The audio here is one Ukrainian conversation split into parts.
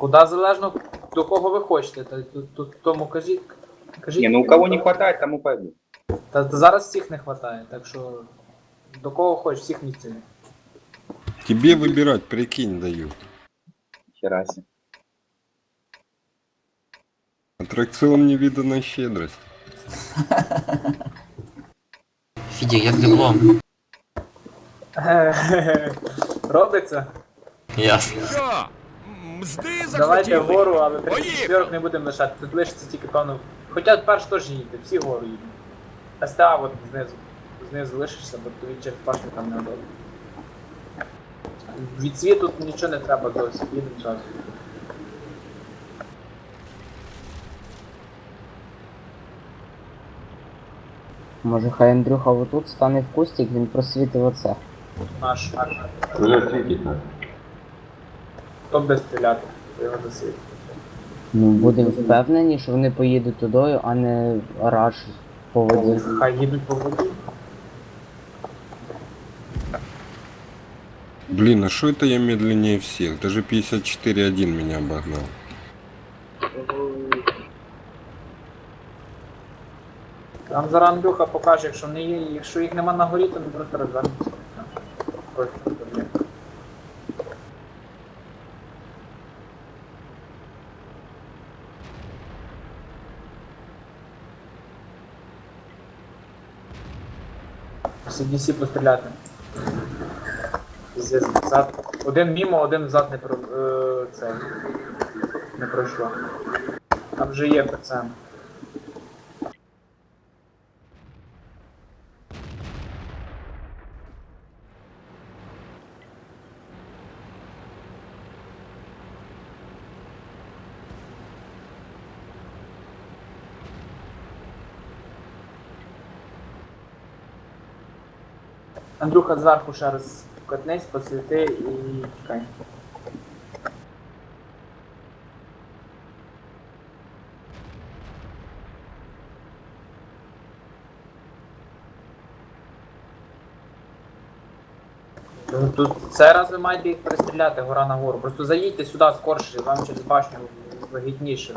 Куда залежно до кого ви хочете, та тут, тут тому кажіть. кажіть. Не, ну у кого не хватает, тому пойду. Та, та зараз всіх не вистачає, так що до кого хочеш, всіх місць. є. Тебе выбирать, прикинь, дают. Хера себе. Аттракцион невиданной щедрость. Фідя, як диплом? Робиться. Ясно. Що? Мзди Давайте захотіли? вгору, але Поїхали. 34 не будемо лишати. Тут лишиться тільки певно. Хоча перш теж їдьте, всі вгору їдуть. СТА от знизу. Знизу лишишся, бо тобі через пашки там не удобно. Від світу нічого не треба зовсім, їдемо зразу. Може хай Андрюха отут стане в кустик, він просвітив оце. Наш, наш. Уже світить нас. Хто буде стріляти? Хто його засвітить? Ну будемо впевнені, що вони поїдуть тудою, а не раш по воді. Хай їдуть по воді. Блин, а что это я медленнее всех? Даже 54.1 меня обогнал. Там зараз Андрюха покаже, якщо не є, якщо їх нема на горі, то ми просто розвернемося. CDC постріляти. Зад. Один мімо, один взад не про е, це, не пройшло. Там вже є пацан. Андрюха зверху ще раз катнись, посвіти і чекай. Ну, Тут це раз ви маєте їх перестріляти гора на гору. Просто заїдьте сюди скорше, вам через башню вигідніше.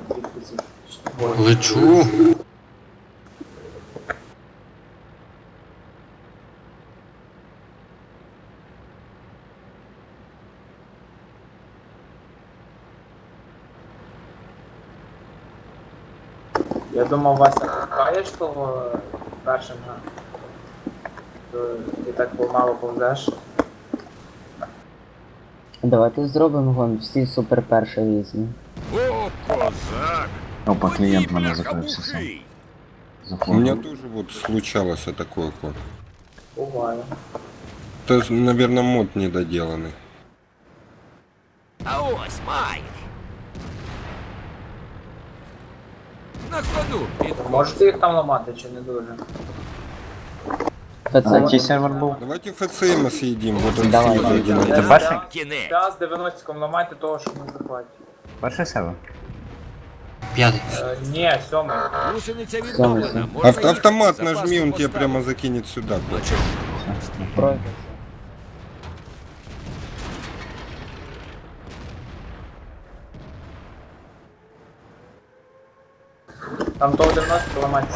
Лечу. Я думав, Вася, каєш того першим, га? То ти так помало повзеш. Давайте зробимо гон, всі супер перші візьмемо. О, козак! Опа, клієнт Будь мене м'яка закрився сам. бухий. У меня Заходив. тоже вот случалось такое вот. Буває. То, наверное, мод недоделанный. А ось май. На ходу під Можете їх там ламати чи не дуже? Та А це який сервер був? Давайте ФЦМ съедим, вот он Давай, снизу давай, один. давай. один. Це перший? кінець. П'яз 90 ламайте того, що не захватить. Перший сервер? П'ятий. Е, ні, сьомий. Гусениця Саме. відновлена. Можна Авто- їхати. автомат Запаску нажми, он тебя поставив. прямо закинет сюда. Ну Котя. Там того 90 ламайте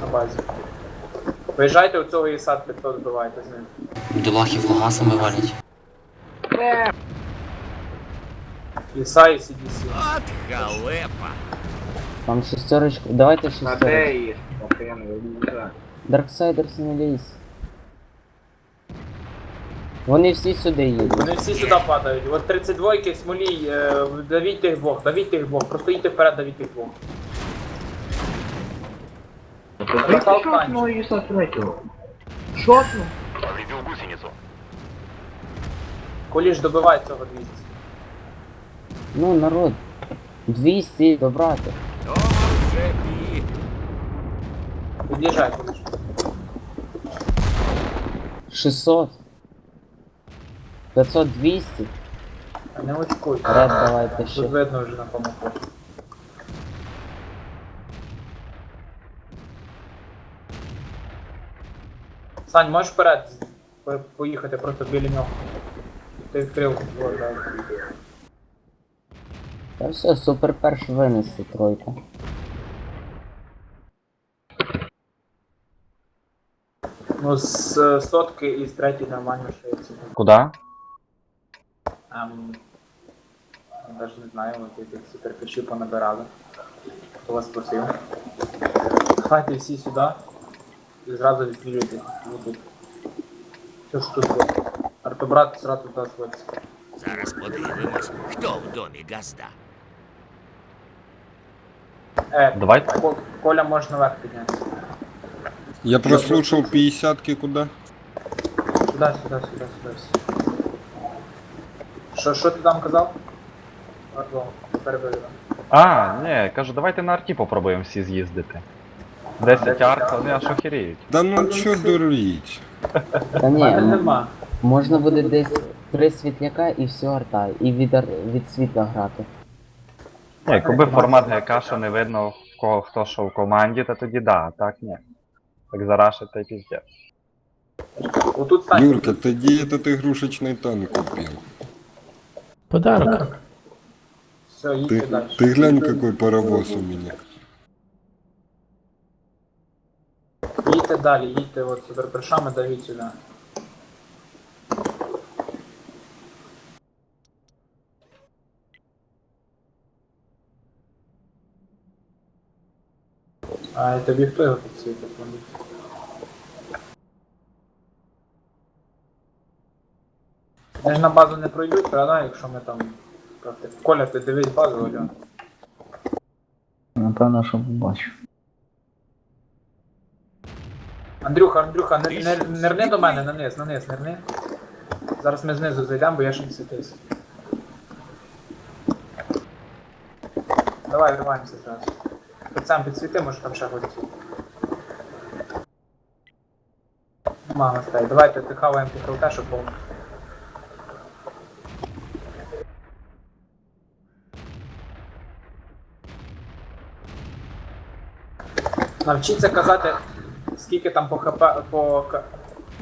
на базі. Виїжджайте у цього ІСАД 500 вбивайте з ним. Бідолахи фугасами валять. ІСА і CDC. От халепа. Там шестерочку. Давайте шестерочку. їх? Охрен, я Дарксайдерс не лізь. Вони всі сюди їдуть. Вони всі сюди падають. От 32 ки смолій, е, давіть тих двох, давіть тих двох, просто їдьте вперед, давіть тих двох. Бросав танчик. Коліш добивай цього 200. Ну, народ. 200 добрати. Вже бі. 600. 500, 200. А Не очкуй. Ред давайте Тут ще. видно вже на кому Сань, можеш вперед поїхати просто біля нього. Ти відкрив. от. Та все, супер перш винесе тройку. Ну, з сотки і з третьої нормально ще шиється. Куда? Ем, навіть не знаю, от яких суперпечів понабирали. Хто вас просив. Хайте всі сюди і зразу відстрілюйте. Ну тут. Що ж тут? от? Артобрат зразу туди сводиться. Зараз подивимось, хто в домі газда. Е, Давайте. Ко- Коля може наверх піднятися. Я прослушал 50-ки куда? Сюди, сюди, сюди, сюди. всі. Що, що ти там казав? Пардон, перебив. А, ні, кажу, давайте на арті попробуємо всі з'їздити. 10 арт, вони аж охеріють. Да ну чё дурить? Та У мене ні, м- нема. можна буде десь три світляка і все арта, і від, ар- від світла грати. Ні, якби формат ГК, що не видно, в кого хто що в команді, то тоді да, а так ні. Так зарашити піздець. Отут стань. Юрка, ты где этот игрушечный танк купил? Подарок. Все, їдьте Ты, далі. ты глянь, какой паровоз у меня. Їдьте далі, їдьте от суперпершами, давіть сюди. А і тобі хто його підсвітить? Вони? Ж на базу не пройдуть, правда, якщо ми там. Коля, ти дивись базу, Оля. Напевно, що бачу. Андрюха, Андрюха, не, не, нирни до мене, на низ, на низ, нирни. Зараз ми знизу зайдемо, бо я ще не світився. Давай, вриваємося зразу. Хоч сам підсвіти, може там ще гості. Нема гостей. Давайте тихаваємо ТХЛТ, щоб був. Навчіться казати, скільки там по ХП, по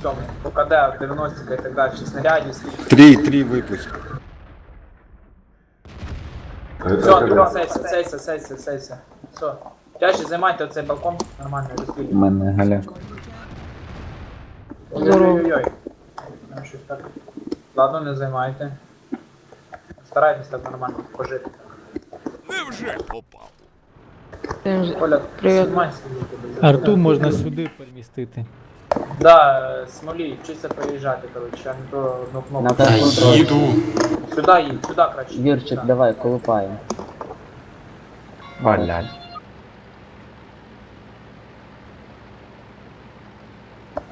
цьому, по КД, 90 і так далі, снарядів, скільки. Три, три выпуска. Все, Андрюха, сейся, сейся, сейся, сейся. Все. Тяжі займайте оцей балкон, нормально, У розстрілюйте. мене галяк. Ой-ой-ой. Там щось так. Ладно, не займайте. Старайтесь так нормально пожити. Невже попав? Коля, Привіт. знімай. Арту можна сюди перемістити. Да, смолі, вчися приїжджати, коротше, а не то одну кнопку. Та їду. Сюди їдь, сюди краще. Юрчик, Сюди. давай, колупаємо. Блядь.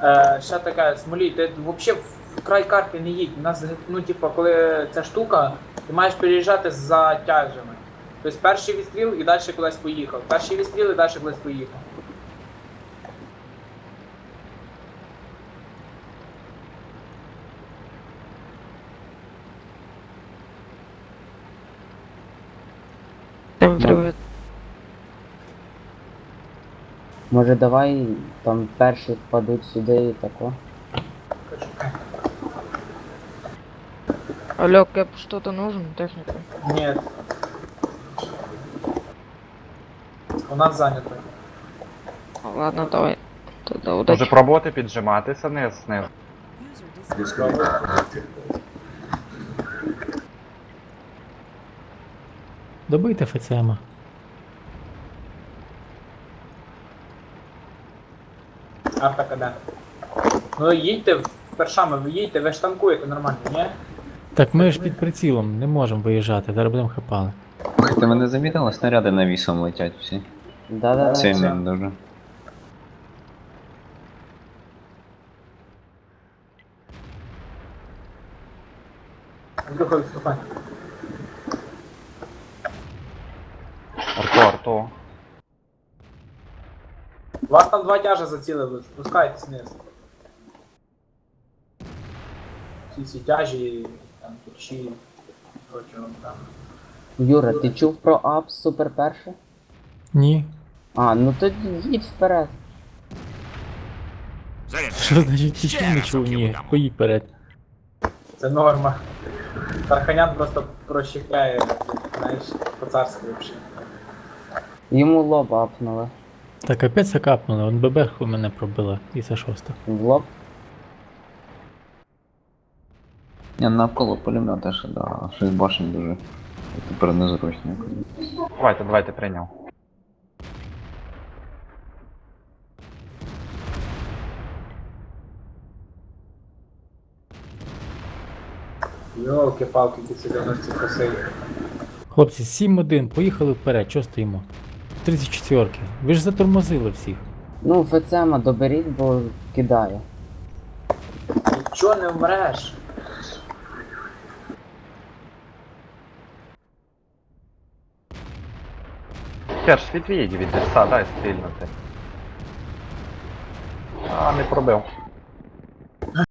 Е, ще таке, Смолій, ти взагалі в край карти не їдь. У нас, ну, типу, коли ця штука, ти маєш переїжджати за тяжами. Тобто перший відстріл і далі кудись поїхав. Перший відстріл і далі кудись поїхав. Всем привет. Може давай там перші впадуть сюди і тако. Алло, Кэп, что-то нужен? Техника. Ні. У нас зайнято. Ладно, давай. Тогда Може удачи. пробувати піджиматися низ, низ. Добийте ФЦМа. Арта КД. Ну їдьте першами, ви їдьте, ви ж танкуєте нормально, ні? Так ми ж під прицілом не можемо виїжджати, зараз будемо хапали. Ти мене замітила, снаряди навісом летять всі. Да-да-да. Сильно дуже. Андрюха, відступай. Арту, арту. Вас там два тяжа зацілили, спускайтесь вниз. Всі ці тяжі, там, кучі, прочого там. Юра, ти чув про апс супер перше? Ні. А, ну то їдь вперед. Що значить тічу не разок чув? йому Ні. дамо. Поїдь вперед. Це норма. Тарханян просто прощепляє знаєш, по-царськи взагалі. Йому лоб апнули. Так, капець закапнули, он бебеху мене пробила, і це шоста. В лоб. Ні, навколо пулемета ще, да, щось башень дуже. Тепер незручно. Давайте, давайте прийняв. Йолки-палки, які ці 90 красиві. Хлопці, 7-1, поїхали вперед, чого стоїмо? 34-ки. Ви ж затормозили всіх. Ну, Фецема доберіть, бо кидає. Нічого не вмреш. Керш, відвідь від дерса, дай стрільнути. А, не пробив.